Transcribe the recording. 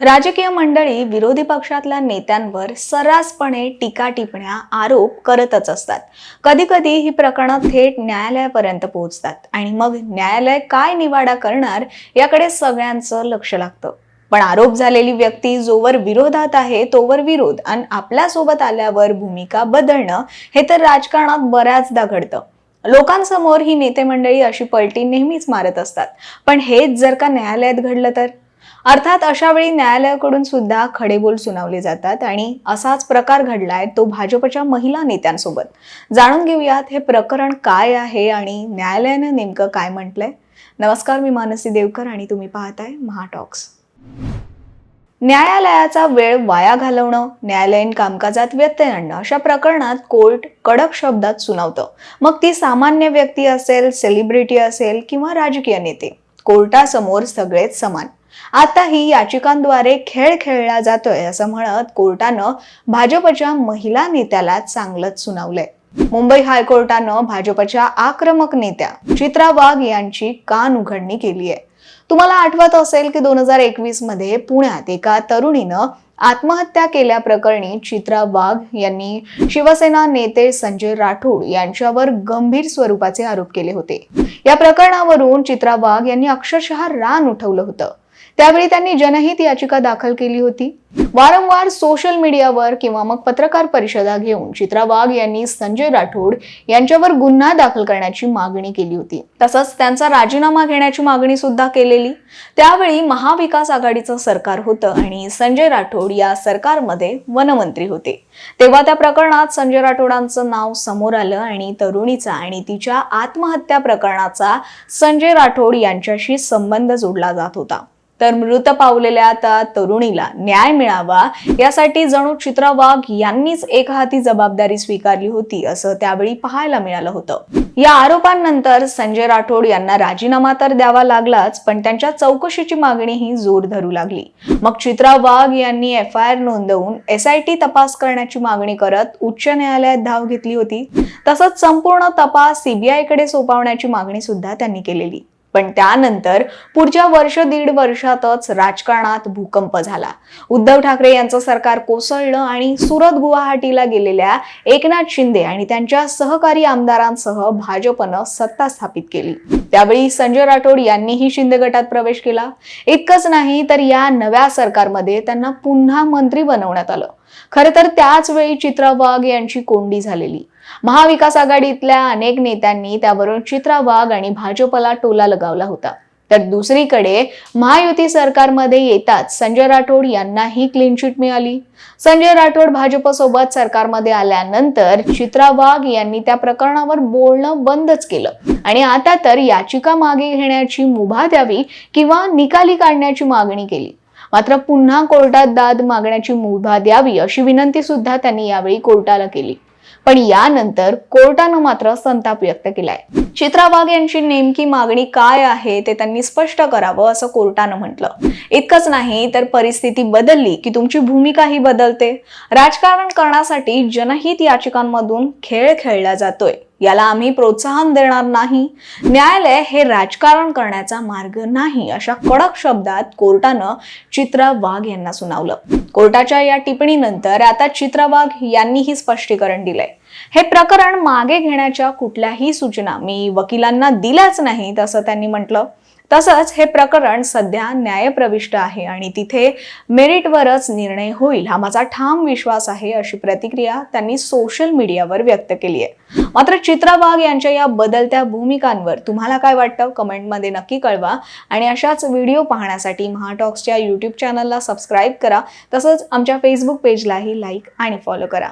राजकीय मंडळी विरोधी पक्षातल्या नेत्यांवर सर्रासपणे टीका टिपण्या आरोप करतच असतात. कधी कधी ही प्रकरणं थेट न्यायालयापर्यंत पोहोचतात आणि मग न्यायालय काय निवाडा करणार याकडे सगळ्यांचं लक्ष लागतं. पण आरोप झालेली व्यक्ती जोवर विरोधात आहे तोवर विरोध आणि आपल्यासोबत आल्यावर भूमिका बदलणं हे तर राजकारणात बऱ्याचदा घडतं. लोकांसमोर ही नेते मंडळी अशी पलटी नेहमीच मारत असतात. पण हेच जर का न्यायालयात घडलं तर? अर्थात अशा वेळी न्यायालयाकडून सुद्धा खडेबोल सुनावले जातात आणि असाच प्रकार घडलाय तो भाजपच्या महिला नेत्यांसोबत. जाणून घेऊयात हे प्रकरण काय आहे आणि न्यायालयानं नेमकं काय म्हटलंय? नमस्कार मी मानसी देवकर आणि तुम्ही पाहताय महाटॉक्स. न्यायालयाचा वेळ वाया घालवणं न्यायालयीन कामकाजात व्यत्यय आणणं अशा प्रकरणात कोर्ट कडक शब्दात सुनावतं. मग ती सामान्य व्यक्ती असेल सेलिब्रिटी असेल किंवा राजकीय नेते कोर्टासमोर सगळेच समान. आता ही याचिकांद्वारे खेळ खेळला जातोय असं म्हणत कोर्टानं भाजपच्या महिला नेत्याला चांगलंच सुनावलंय. मुंबई हायकोर्टानं भाजपच्या आक्रमक नेत्या चित्रा वाघ यांची कान उघडणी केली आहे. तुम्हाला आठवत असेल की दोन हजार एकवीसमध्ये पुण्यात एका तरुणीनं आत्महत्या केल्याप्रकरणी चित्रा वाघ यांनी शिवसेना नेते संजय राठोड यांच्यावर गंभीर स्वरूपाचे आरोप केले होते. या प्रकरणावरून चित्रा वाघ यांनी अक्षरशः रान उठवलं होतं. त्यावेळी त्यांनी जनहित याचिका दाखल केली होती. वारंवार सोशल मीडियावर किंवा मग पत्रकार परिषदा घेऊन चित्रा वाघ यांनी संजय राठोड यांच्यावर गुन्हा दाखल करण्याची मागणी केली होती. तसंच त्यांचा राजीनामा घेण्याची मागणी सुद्धा केलेली. त्यावेळी महाविकास आघाडीचं सरकार होतं आणि संजय राठोड या सरकारमध्ये वनमंत्री होते. तेव्हा त्या प्रकरणात संजय राठोडांचं नाव समोर आलं आणि तरुणीचा आणि तिच्या आत्महत्या प्रकरणाचा संजय राठोड यांच्याशी संबंध जोडला जात होता. तर मृत पावलेल्या त्या तरुणीला न्याय मिळावा यासाठी जणू चित्रा वाघ यांनीच एक हाती जबाबदारी स्वीकारली होती असं त्यावेळी पाहायला मिळालं होतं. या आरोपांनंतर संजय राठोड यांना राजीनामा तर द्यावा लागलाच पण त्यांच्या चौकशीची मागणीही जोर धरू लागली. मग चित्रा वाघ यांनी एफ आय आर नोंदवून एस आय टी तपास करण्याची मागणी करत उच्च न्यायालयात धाव घेतली होती. तसंच संपूर्ण तपास सीबीआयकडे सोपवण्याची मागणी सुद्धा त्यांनी केलेली. पण त्यानंतर पुढच्या वर्ष दीड वर्षातच राजकारणात भूकंप झाला. उद्धव ठाकरे यांचं सरकार कोसळलं आणि सुरत गुवाहाटीला गेलेल्या एकनाथ शिंदे आणि त्यांच्या सहकारी आमदारांसह भाजपनं सत्ता स्थापित केली. त्यावेळी संजय राठोड यांनीही शिंदे गटात प्रवेश केला. इतकंच नाही तर या नव्या सरकारमध्ये त्यांना पुन्हा मंत्री बनवण्यात आलं. खरं तर त्याच वेळी चित्रा वाघ यांची कोंडी झालेली. महाविकास आघाडीतल्या अनेक नेत्यांनी त्यावरून चित्रा वाघ आणि भाजपला टोला लगावला होता. तर दुसरीकडे महायुती सरकारमध्ये येताच संजय राठोड यांनाही क्लीन चिट मिळाली. संजय राठोड भाजपसोबत सरकारमध्ये आल्यानंतर चित्रा वाघ यांनी त्या प्रकरणावर बोलणं बंदच केलं. आणि आता तर याचिका मागे घेण्याची मुभा द्यावी किंवा निकाली काढण्याची मागणी केली. मात्र पुन्हा कोर्टात दाद मागण्याची मुभा द्यावी अशी विनंती सुद्धा त्यांनी यावेळी कोर्टाला केली. पण यानंतर कोर्टानं मात्र संताप व्यक्त केलाय. चित्रा वाघ यांची नेमकी मागणी काय आहे ते त्यांनी स्पष्ट करावं असं कोर्टानं म्हटलं. इतकंच नाही तर परिस्थिती बदलली की तुमची भूमिकाही बदलते. राजकारण करण्यासाठी जनहित याचिकांमधून खेळ खेळला जातोय. याला आम्ही प्रोत्साहन देणार नाही. न्यायालय हे राजकारण करण्याचा मार्ग नाही अशा कडक शब्दात कोर्टानं चित्रा वाघ यांना सुनावलं. कोर्टाच्या या टिप्पणीनंतर आता चित्रा वाघ यांनीही स्पष्टीकरण दिलंय. हे प्रकरण मागे घेण्याच्या कुठल्याही सूचना मी वकिलांना दिल्याच नाहीत असं त्यांनी म्हटलं. तसंच हे प्रकरण सध्या न्यायप्रविष्ट आहे आणि तिथे मेरिटवरच निर्णय होईल हा माझा ठाम विश्वास आहे अशी प्रतिक्रिया त्यांनी सोशल मीडियावर व्यक्त केली आहे. मात्र चित्रा वाघ यांच्या या बदलत्या भूमिकांवर तुम्हाला काय वाटतं? कमेंटमध्ये नक्की कळवा आणि अशाच व्हिडिओ पाहण्यासाठी महाटॉक्सच्या यूट्यूब चॅनलला सबस्क्राईब करा. तसंच आमच्या फेसबुक पेजलाही लाईक आणि फॉलो करा.